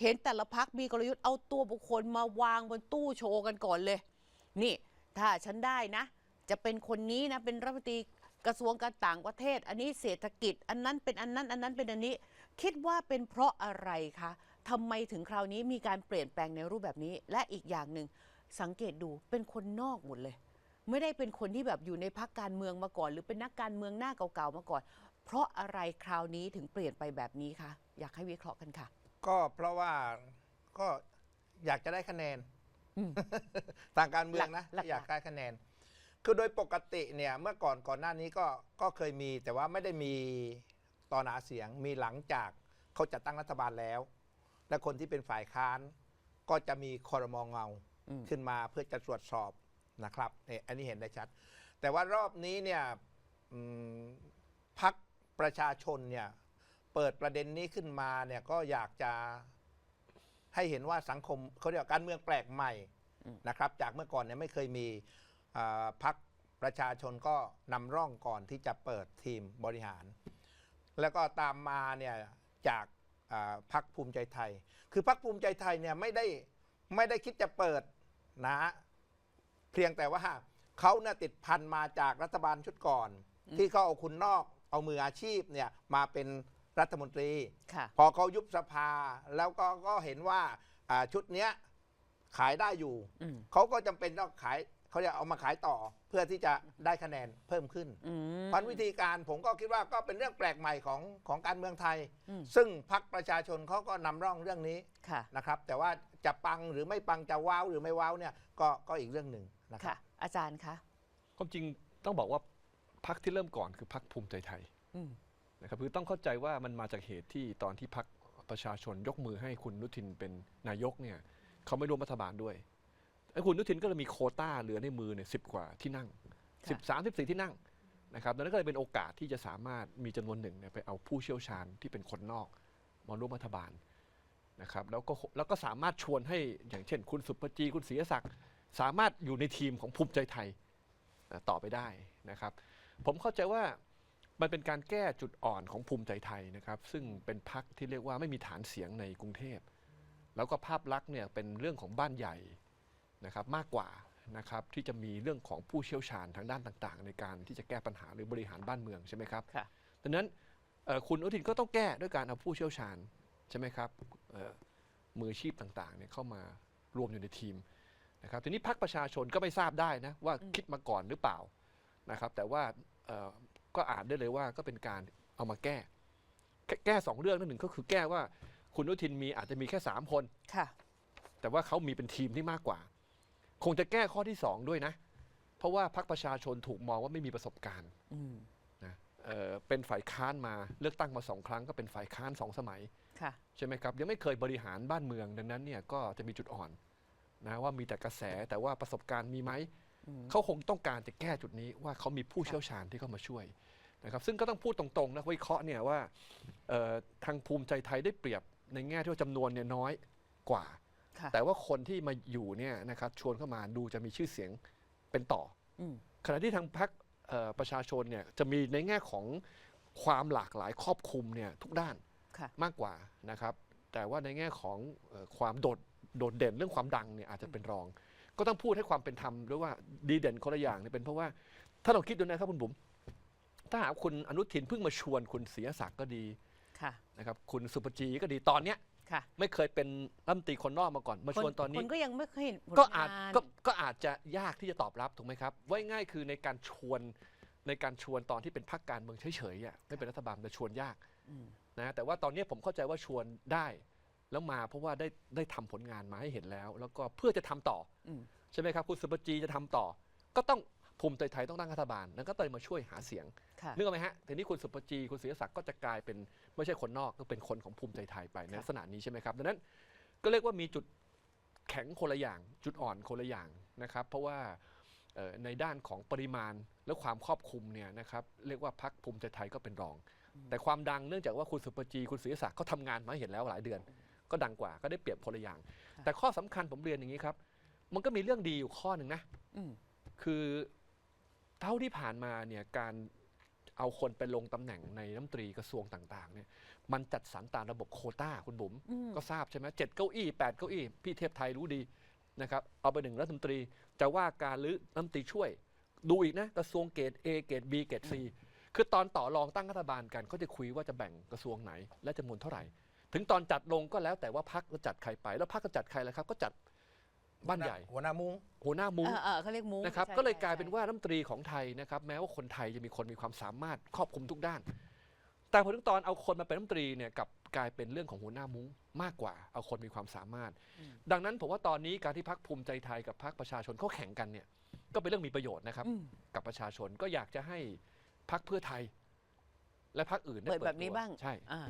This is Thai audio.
เห็นแต่ละพักมีกลยุทธ์เอาตัวบุคคลมาวางบนตู้โชว์กันก่อนเลย นี่ ถ้าฉันได้นะ จะเป็นคนนี้นะ เป็นรัฐมนตรีกระทรวงการต่างประเทศ อันนี้เศรษฐกิจ อันนั้นเป็นอันนั้น อันนั้นเป็นอันนี้ คิดว่าเป็นเพราะอะไรคะทำไมถึงคราวนี้มีการเปลี่ยนแปลงในรูปแบบนี้ และอีกอย่างหนึ่งสังเกตดูเป็นคนนอกหมดเลย ไม่ได้เป็นคนที่แบบอยู่ในพักการเมืองมาก่อน หรือเป็นนักการเมืองหน้าเก่าๆมาก่อน เพราะอะไรคราวนี้ถึงเปลี่ยนไปแบบนี้คะอยากให้วิเคราะห์กันค่ะ ก็เพราะว่าก็อยากจะได้คะแนน อืม ทางการเมืองนะหลักๆ อยากได้คะแนน คือโดยปกติเนี่ยเมื่อก่อนก่อนหน้านี้ก็ก็เคยมีแต่ว่าไม่ได้มีตอนหาเสียงมีหลังจากเขาจัดตั้งรัฐบาลแล้ว และคนที่เป็นฝ่ายค้านก็จะมีคอรมองเงา อืม ขึ้นมาเพื่อจะตรวจสอบนะครับเนี่ยอันนี้เห็นได้ชัด แต่ว่ารอบนี้เนี่ยอืมพักประชาชนเนี่ย เปิดประเด็นนี้ขึ้นมาเนี่ยก็อยากจะให้เห็นว่าสังคมเขาเรียกว่าการเมืองแปลกใหม่นะครับ จากเมื่อก่อนเนี่ยไม่เคยมีพักประชาชนก็นำร่องก่อนที่จะเปิดทีมบริหาร แล้วก็ตามมาเนี่ยจากพักภูมิใจไทย คือพักภูมิใจไทยเนี่ยไม่ได้ไม่ได้คิดจะเปิดนะเพียงแต่ว่าเขาเนี่ยติดพันมาจากรัฐบาลชุดก่อน ที่เขาเอาคุณนอกเอามืออาชีพเนี่ยมาเป็น รัฐมนตรี ค่ะ พอเขายุบสภาแล้วก็ก็เห็นว่าอ่าชุดเนี้ยขายได้อยู่ อืมเขาก็จำเป็นต้องขายเขาจะเอามาขายต่อเพื่อที่จะได้คะแนนเพิ่มขึ้นอืม พันวิธีการผมก็คิดว่าก็เป็นเรื่องแปลกใหม่ของของการเมืองไทย อืม ซึ่งพรรคประชาชนเขาก็นำร่องเรื่องนี้ค่ะ นะครับ แต่ว่าจะปังหรือไม่ปังจะว้าวหรือไม่ว้าวเนี่ยก็ก็อีกเรื่องหนึ่งนะครัค่ะ บ อาจารย์คะความจริงต้องบอกว่าพักที่เริ่มก่อนคือพักภูมิใจไทย อืม นะครับคือต้องเข้าใจว่ามันมาจากเหตุที่ตอนที่พักประชาชนยกมือให้คุณอนุทินเป็นนายกเนี่ยเขาไม่ร่วมรัฐบาลด้วยไอ้คุณอนุทินก็เลยมีโควต้าเหลือในมือเนี่ยสิบกว่าที่นั่งค่ะสิบสามสิบสี่ที่นั่งนะครับดังนั้นก็เลยเป็นโอกาสที่จะสามารถมีจำนวนหนึ่งเนี่ยไปเอาผู้เชี่ยวชาญที่เป็นคนนอกมาร่วมรัฐบาลนะครับแล้วก็แล้วก็สามารถชวนให้อย่างเช่น คุณสุปจีคุณศรีศักดิ์สามารถอยู่ในทีมของภูมิใจไทยเอ่อต่อไปได้นะครับ ผมเข้าใจว่า มันเป็นการแก้จุดอ่อนของภูมิใจไทยนะครับ ซึ่งเป็นพักที่เรียกว่าไม่มีฐานเสียงในกรุงเทพ แล้วก็ภาพลักษณ์เนี่ยเป็นเรื่องของบ้านใหญ่นะครับมากกว่านะครับที่จะมีเรื่องของผู้เชี่ยวชาญทางด้านต่างๆ ในการที่จะแก้ปัญหาหรือบริหารบ้านเมืองใช่ไหมครับค่ะดังนั้นเอ่อคุณอนุทินก็ต้องแก้ด้วยการเอาผู้เชี่ยวชาญใช่ไหมครับเอ่อมืออาชีพต่างๆเนี่ยเข้ามารวมอยู่ในทีมนะครับทีนี้พักประชาชนก็ไม่ทราบได้นะว่าอืมคิดมาก่อนหรือเปล่านะครับแต่ว่าเอ่อ ก็อ่านได้เลยว่าก็เป็นการเอามาแก้แก้ แก้สองเรื่องนั่นหนึ่งก็คือแก้ว่าคุณอนุทินมีอาจจะมีแค่สามคน ค่ะ แต่ว่าเขามีเป็นทีมที่มากกว่า คงจะแก้ข้อที่สองด้วยนะ เพราะว่าพรรคประชาชนถูกมองว่าไม่มีประสบการณ์อืมนะเอ่อเป็นฝ่ายค้านมาเลือกตั้งมาสองครั้งก็เป็นฝ่ายค้านสองสมัย ค่ะ ใช่ไหมครับ ยังไม่เคยบริหารบ้านเมืองดังนั้นเนี่ยก็จะมีจุดอ่อนนะว่ามีแต่กระแสแต่ว่าประสบการณ์มีไหมอืม เขาคงต้องการจะแก้จุดนี้ว่าเขามีผู้เชี่ยวชาญที่เข้ามาช่วยนะครับซึ่งก็ต้องพูดตรงๆนะวิเคราะห์เนี่ยว่าเอ่อทางภูมิใจไทยได้เปรียบในแง่ที่ว่าจำนวนเนี่ยน้อยกว่าค่ะแต่ว่าคนที่มาอยู่เนี่ยนะครับชวนเข้ามาดูจะมีชื่อเสียงเป็นต่ออืมขณะที่ทางพรรคเอ่อประชาชนเนี่ยจะมีในแง่ของความหลากหลายครอบคลุมเนี่ยทุกด้านค่ะมากกว่านะครับ แต่ว่าในแง่ของเอ่อความโดดโดดเด่นเรื่องความดังเนี่ยอาจจะเป็นรอง ก็ต้องพูดให้ความเป็นธรรมด้วยว่าดีเด่นคนละอย่างเนี่ยเป็นเพราะว่า ถ้าเราคิดดูนะครับคุณบุ๋มถ้าหากคุณอนุทินเพิ่งมาชวนคุณเสียศักดิ์ก็ดีค่ะนะครับคุณสุปจีก็ดีตอนเนี้ยค่ะ ไม่เคยเป็นรัฐมนตรีคนนอกมาก่อน มาชวนตอนนี้ คนก็ยังไม่เคยเห็นผลก็อาจงน ก็ก็อาจจะยากที่จะตอบรับถูกไหมครับไว้ง่ายคือในการชวนในการชวนตอนที่เป็นพรรคการเมืองเฉยๆอะไม่เป็นรัฐบาลแต่ชวนยากอืม นะแต่ว่าตอนนี้ผมเข้าใจว่าชวนได้ แล้วมาเพราะว่าได้ได้ทำผลงานมาให้เห็นแล้ว แล้วก็เพื่อจะทำต่ออืม ใช่ไหมครับ คุณสุปจีจะทำต่อ ก็ต้องภูมิใจไทยต้องตั้งรัฐบาลแล้วก็เลยมาช่วยหาเสียงค่ะนึกออกไหมฮะทีนี้คุณสุปจีคุณศรีศักดิ์ก็จะกลายเป็นไม่ใช่คนนอกก็เป็นคนของภูมิใจไทยไปในค่ะลักษณะนี้ใช่ไหมครับดังนั้นก็เรียกว่ามีจุดแข็งคนละอย่าง จุดอ่อนคนละอย่างนะครับ เพราะว่าเอ่อในด้านของปริมาณและความครอบคลุมเนี่ยนะครับเรียกว่าพักภูมิใจไทยก็เป็นรอง แต่ความดังเนื่องจากว่าคุณสุปจีคุณศรีศักดิ์เขาทำงานมาให้เห็นแล้วหลายเดือน ก็ดังกว่าก็ได้เปรียบคนละอย่างค่ะแต่ข้อสำคัญผมเรียนอย่างนี้ครับ มันก็มีเรื่องดีอยู่ข้อหนึ่งนะอืมคือเท่าที่ผ่านมาเนี่ยการเอาคนไปลงตำแหน่งในน้ำตรีกระทรวงต่างๆเนี่ยมันจัดสรรตามระบบโควต้าคุณบุ๋มอืมก็ทราบใช่ไหมเจ็ดเก้าอี้แปดเก้าอี้พี่เทพไทยรู้ดีนะครับเอาไปหนึ่งรัฐมนตรี จะว่าการหรือรัฐมนตรีช่วย ดูอีกนะกระทรวงเกรด A เกรด B เกรด C คือตอนต่อรองตั้งรัฐบาลกันก็จะคุยว่าจะแบ่งกระทรวงไหน และจำนวนเท่าไหร่ ถึงตอนจัดลงก็แล้วแต่ว่าพักจะจัดใครไป แล้วพักจะจัดใครล่ะครับ ก็จัด บ้านใหญ่ หัวหน้ามุ้งหัวหน้ามุ้งเออเออเขาเรียกมุ้งนะครับ ใช่ก็เลยใช่กลายเป็นใช่ว่ารัฐมนตรีของไทยนะครับ แม้ว่าคนไทยจะมีคนมีความสามารถครอบคลุมทุกด้าน แต่พอถึงตอนเอาคนมาเป็นรัฐมนตรีเนี่ยกลับกลายเป็นเรื่องของหัวหน้ามุ้งมากกว่า เอาคนมีความสามารถดังนั้นผมว่าตอนนี้การที่พักภูมิใจไทยกับพักประชาชนเขาแข่งกันเนี่ยก็เป็นเรื่องมีประโยชน์นะครับ อืมกับประชาชนก็อยากจะให้พักเพื่อไทย และพักอื่นได้เปิดแบบนี้ตัวบ้างใช่ อ่า